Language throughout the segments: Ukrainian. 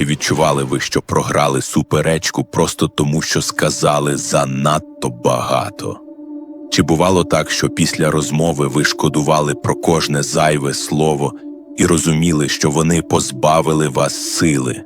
чи відчували ви, що програли суперечку просто тому, що сказали занадто багато? Чи бувало так, що після розмови ви шкодували про кожне зайве слово і розуміли, що вони позбавили вас сили?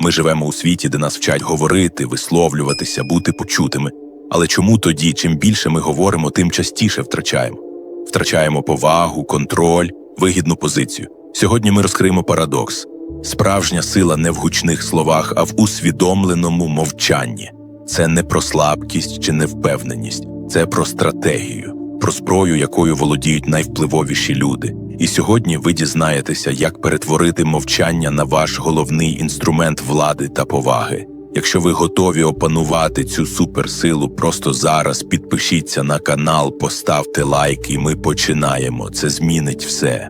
Ми живемо у світі, де нас вчать говорити, висловлюватися, бути почутими. Але чому тоді, чим більше ми говоримо, тим частіше втрачаємо? Втрачаємо повагу, контроль, вигідну позицію. Сьогодні ми розкриємо парадокс. Справжня сила не в гучних словах, а в усвідомленому мовчанні. Це не про слабкість чи невпевненість, це про стратегію, про зброю, якою володіють найвпливовіші люди. І сьогодні ви дізнаєтеся, як перетворити мовчання на ваш головний інструмент влади та поваги. Якщо ви готові опанувати цю суперсилу, просто зараз підпишіться на канал, поставте лайк, і ми починаємо. Це змінить все.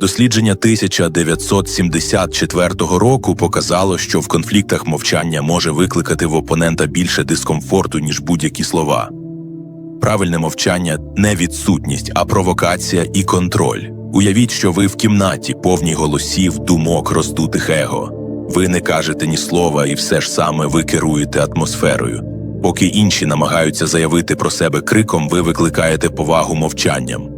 Дослідження 1974 року показало, що в конфліктах мовчання може викликати в опонента більше дискомфорту, ніж будь-які слова. Правильне мовчання не відсутність, а провокація і контроль. Уявіть, що ви в кімнаті, повній голосів, думок, роздутих его. Ви не кажете ні слова, і все ж саме ви керуєте атмосферою. Поки інші намагаються заявити про себе криком, ви викликаєте повагу мовчанням.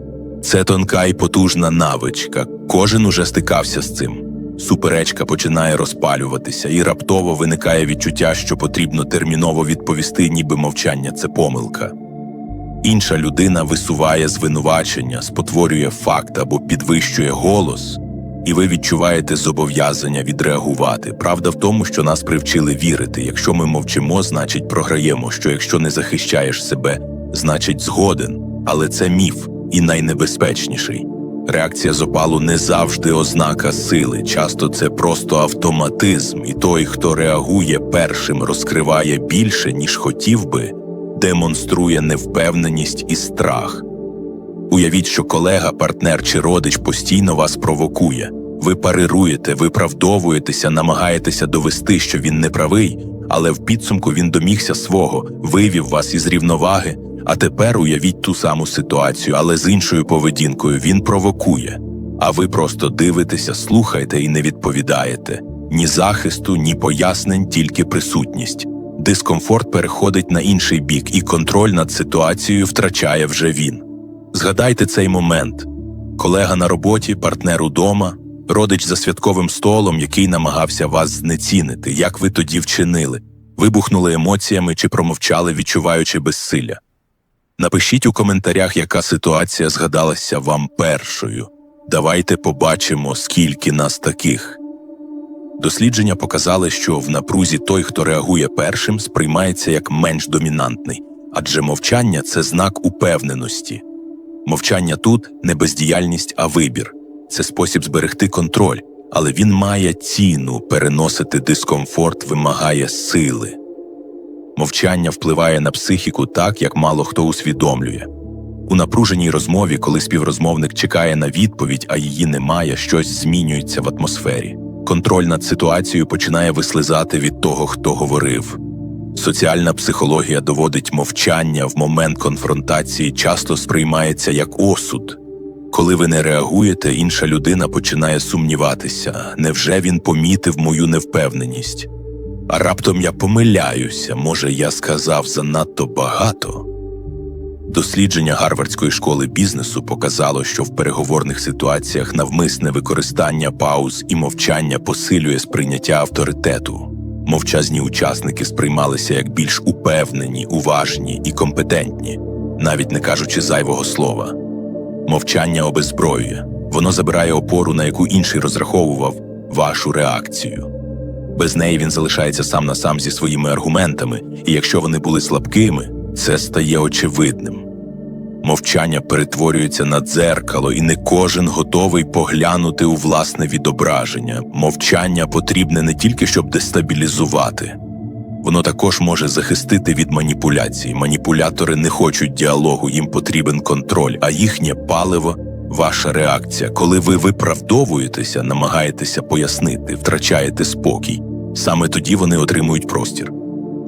Це тонка і потужна навичка. Кожен уже стикався з цим. Суперечка починає розпалюватися, і раптово виникає відчуття, що потрібно терміново відповісти, ніби мовчання це помилка. Інша людина висуває звинувачення, спотворює факт або підвищує голос, і ви відчуваєте зобов'язання відреагувати. Правда в тому, що нас привчили вірити. Якщо ми мовчимо, значить програємо. Що якщо не захищаєш себе, значить згоден. Але це міф і найнебезпечніший. Реакція з опалу не завжди ознака сили, часто це просто автоматизм, і той, хто реагує першим, розкриває більше, ніж хотів би, демонструє невпевненість і страх. Уявіть, що колега, партнер чи родич постійно вас провокує. Ви парируєте, виправдовуєтеся, намагаєтеся довести, що він не правий, але в підсумку він домігся свого, вивів вас із рівноваги. А тепер уявіть ту саму ситуацію, але з іншою поведінкою він провокує. А ви просто дивитеся, слухаєте і не відповідаєте. Ні захисту, ні пояснень, тільки присутність. Дискомфорт переходить на інший бік, і контроль над ситуацією втрачає вже він. Згадайте цей момент колега на роботі, партнер удома, родич за святковим столом, який намагався вас знецінити, як ви тоді вчинили, вибухнули емоціями чи промовчали, відчуваючи безсилля. Напишіть у коментарях, яка ситуація згадалася вам першою. Давайте побачимо, скільки нас таких. Дослідження показали, що в напрузі той, хто реагує першим, сприймається як менш домінантний, адже мовчання це знак упевненості. Мовчання тут не бездіяльність, а вибір. Це спосіб зберегти контроль, але він має ціну переносити дискомфорт, вимагає сили. Мовчання впливає на психіку так, як мало хто усвідомлює. У напруженій розмові, коли співрозмовник чекає на відповідь, а її немає, щось змінюється в атмосфері. Контроль над ситуацією починає вислизати від того, хто говорив. Соціальна психологія доводить мовчання в момент конфронтації часто сприймається як осуд. Коли ви не реагуєте, інша людина починає сумніватися, невже він помітив мою невпевненість? А раптом я помиляюся, може, я сказав занадто багато. Дослідження Гарвардської школи бізнесу показало, що в переговорних ситуаціях навмисне використання пауз і мовчання посилює сприйняття авторитету. Мовчазні учасники сприймалися як більш упевнені, уважні і компетентні, навіть не кажучи зайвого слова. Мовчання обезброює, воно забирає опору, на яку інший розраховував вашу реакцію. Без неї він залишається сам на сам зі своїми аргументами, і якщо вони були слабкими, це стає очевидним. Мовчання перетворюється на дзеркало, і не кожен готовий поглянути у власне відображення. Мовчання потрібне не тільки щоб дестабілізувати, воно також може захистити від маніпуляцій. Маніпулятори не хочуть діалогу, їм потрібен контроль, а їхнє паливо ваша реакція. Коли ви виправдовуєтеся, намагаєтеся пояснити, втрачаєте спокій. Саме тоді вони отримують простір.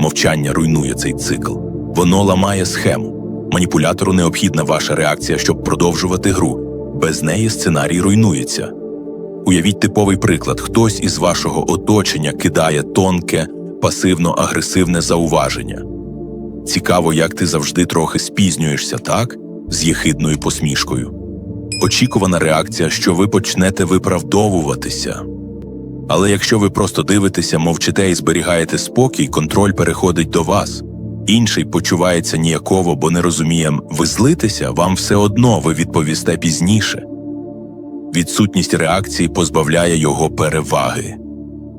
Мовчання руйнує цей цикл, воно ламає схему. Маніпулятору необхідна ваша реакція, щоб продовжувати гру. Без неї сценарій руйнується. Уявіть типовий приклад: хтось із вашого оточення кидає тонке, пасивно-агресивне зауваження. Цікаво, як ти завжди трохи спізнюєшся, так? з єхидною посмішкою. Очікувана реакція, що ви почнете виправдовуватися. Але якщо ви просто дивитеся, мовчите і зберігаєте спокій, контроль переходить до вас. Інший почувається ніяково, бо не розуміє, ви злитеся, вам все одно ви відповісте пізніше. Відсутність реакції позбавляє його переваги.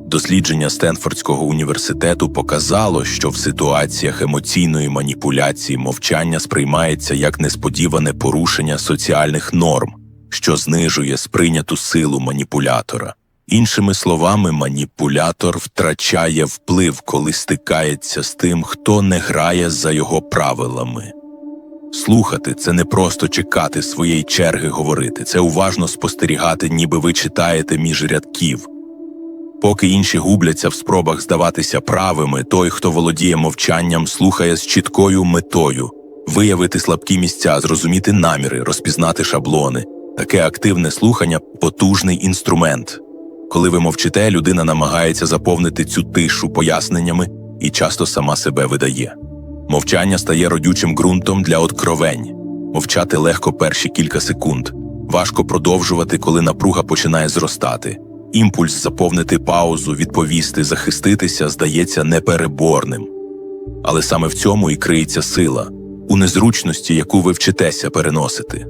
Дослідження Стенфордського університету показало, що в ситуаціях емоційної маніпуляції мовчання сприймається як несподіване порушення соціальних норм, що знижує сприйняту силу маніпулятора. Іншими словами, маніпулятор втрачає вплив, коли стикається з тим, хто не грає за його правилами. Слухати це не просто чекати своєї черги говорити, це уважно спостерігати, ніби ви читаєте між рядків. Поки інші губляться в спробах здаватися правими, той, хто володіє мовчанням, слухає з чіткою метою виявити слабкі місця, зрозуміти наміри, розпізнати шаблони. Таке активне слухання потужний інструмент. Коли ви мовчите, людина намагається заповнити цю тишу поясненнями і часто сама себе видає. Мовчання стає родючим ґрунтом для откровень. Мовчати легко перші кілька секунд, важко продовжувати, коли напруга починає зростати. Імпульс заповнити паузу, відповісти, захиститися здається непереборним. Але саме в цьому і криється сила, у незручності, яку ви вчитеся переносити.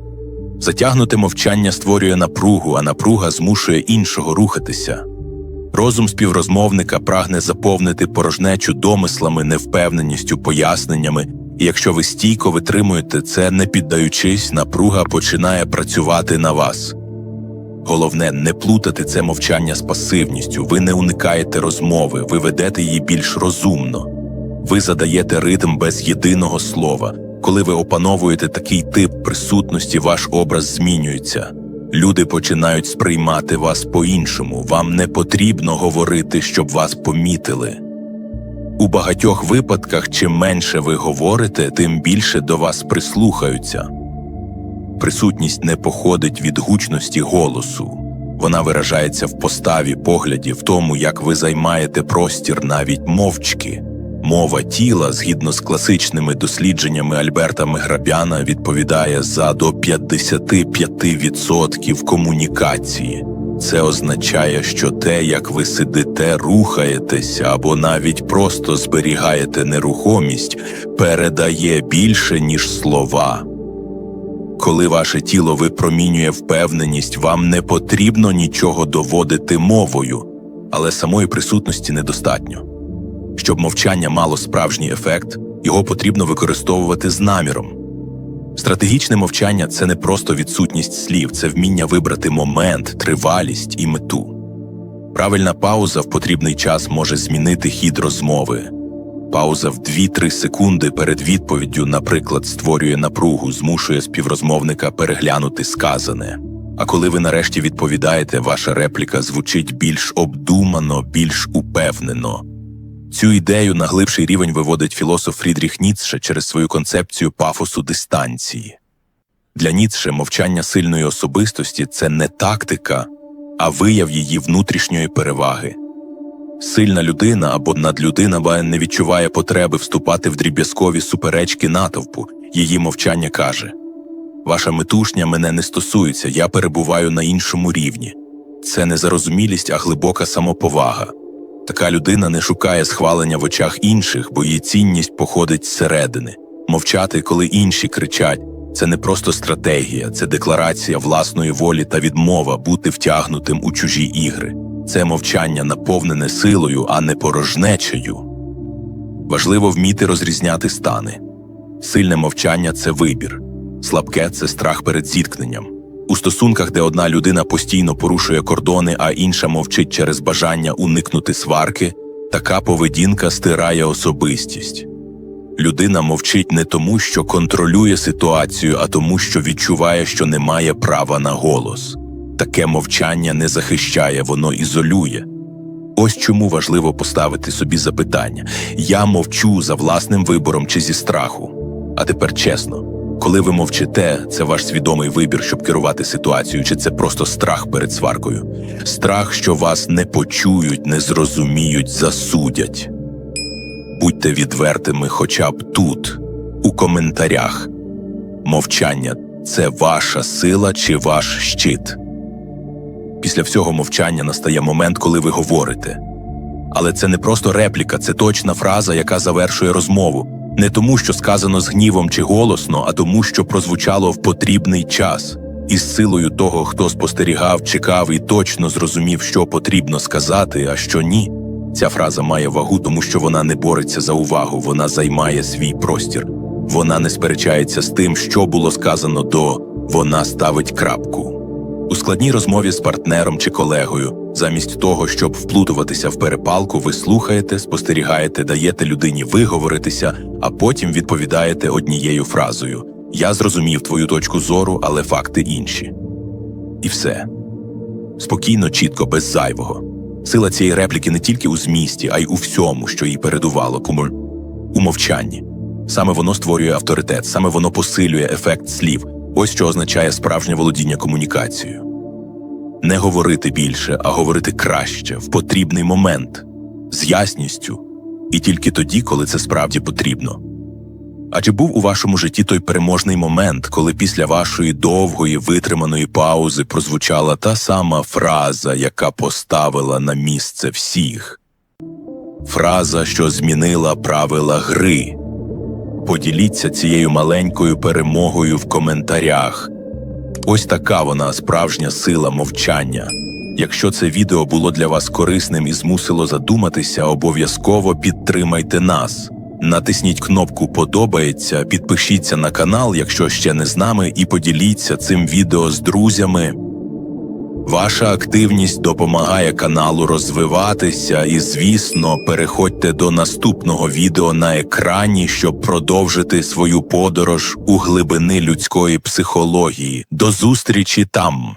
Затягнуте мовчання створює напругу, а напруга змушує іншого рухатися. Розум співрозмовника прагне заповнити порожнечу домислами, невпевненістю, поясненнями, і якщо ви стійко витримуєте це, не піддаючись, напруга починає працювати на вас. Головне, не плутати це мовчання з пасивністю, ви не уникаєте розмови, ви ведете її більш розумно. Ви задаєте ритм без єдиного слова. Коли ви опановуєте такий тип присутності, ваш образ змінюється. Люди починають сприймати вас по-іншому, вам не потрібно говорити, щоб вас помітили. У багатьох випадках, чим менше ви говорите, тим більше до вас прислухаються. Присутність не походить від гучності голосу, вона виражається в поставі, погляді, в тому, як ви займаєте простір навіть мовчки. Мова тіла, згідно з класичними дослідженнями Альберта Меграбяна, відповідає за до 55% комунікації. Це означає, що те, як ви сидите, рухаєтеся або навіть просто зберігаєте нерухомість, передає більше, ніж слова. Коли ваше тіло випромінює впевненість, вам не потрібно нічого доводити мовою, але самої присутності недостатньо. Щоб мовчання мало справжній ефект, його потрібно використовувати з наміром. Стратегічне мовчання це не просто відсутність слів, це вміння вибрати момент, тривалість і мету. Правильна пауза в потрібний час може змінити хід розмови. Пауза в 2-3 секунди перед відповіддю, наприклад, створює напругу, змушує співрозмовника переглянути сказане. А коли ви нарешті відповідаєте, ваша репліка звучить більш обдумано, більш упевнено. Цю ідею на глибший рівень виводить філософ Фрідріх Ніцше через свою концепцію пафосу дистанції. Для Ніцше мовчання сильної особистості це не тактика, а вияв її внутрішньої переваги. Сильна людина або надлюдина не відчуває потреби вступати в дріб'язкові суперечки натовпу, її мовчання каже Ваша метушня мене не стосується, я перебуваю на іншому рівні. Це не зарозумілість, а глибока самоповага. Така людина не шукає схвалення в очах інших, бо її цінність походить зсередини. Мовчати, коли інші кричать, це не просто стратегія, це декларація власної волі та відмова бути втягнутим у чужі ігри. Це мовчання наповнене силою, а не порожнечею. Важливо вміти розрізняти стани. Сильне мовчання це вибір, слабке це страх перед зіткненням. У стосунках, де одна людина постійно порушує кордони, а інша мовчить через бажання уникнути сварки, така поведінка стирає особистість. Людина мовчить не тому, що контролює ситуацію, а тому, що відчуває, що не має права на голос. Таке мовчання не захищає, воно ізолює. Ось чому важливо поставити собі запитання я мовчу за власним вибором чи зі страху. А тепер чесно, Коли ви мовчите, це ваш свідомий вибір, щоб керувати ситуацією, чи це просто страх перед сваркою? Страх, що вас не почують, не зрозуміють, засудять. Будьте відвертими хоча б тут, у коментарях. Мовчання це ваша сила чи ваш щит. Після всього мовчання настає момент, коли ви говорите. Але це не просто репліка, це точна фраза, яка завершує розмову. Не тому, що сказано з гнівом чи голосно, а тому, що прозвучало в потрібний час. Із силою того, хто спостерігав, чекав і точно зрозумів, що потрібно сказати, а що ні. Ця фраза має вагу, тому що вона не бореться за увагу, вона займає свій простір. Вона не сперечається з тим, що було сказано до вона ставить крапку. У складній розмові з партнером чи колегою, замість того, щоб вплутуватися в перепалку, ви слухаєте, спостерігаєте, даєте людині виговоритися, а потім відповідаєте однією фразою: Я зрозумів твою точку зору, але факти інші. І все. Спокійно, чітко, без зайвого. Сила цієї репліки не тільки у змісті, а й у всьому, що їй передувало, кому у мовчанні. Саме воно створює авторитет, саме воно посилює ефект слів. Ось що означає справжнє володіння комунікацією. Не говорити більше, а говорити краще, в потрібний момент, з ясністю, і тільки тоді, коли це справді потрібно. А чи був у вашому житті той переможний момент, коли після вашої довгої витриманої паузи прозвучала та сама фраза, яка поставила на місце всіх? Фраза, що змінила правила гри. Поділіться цією маленькою перемогою в коментарях. Ось така вона справжня сила мовчання. Якщо це відео було для вас корисним і змусило задуматися, обов'язково підтримайте нас. Натисніть кнопку Подобається, підпишіться на канал, якщо ще не з нами, і поділіться цим відео з друзями. Ваша активність допомагає каналу розвиватися, і, звісно, переходьте до наступного відео на екрані, щоб продовжити свою подорож у глибини людської психології. До зустрічі там!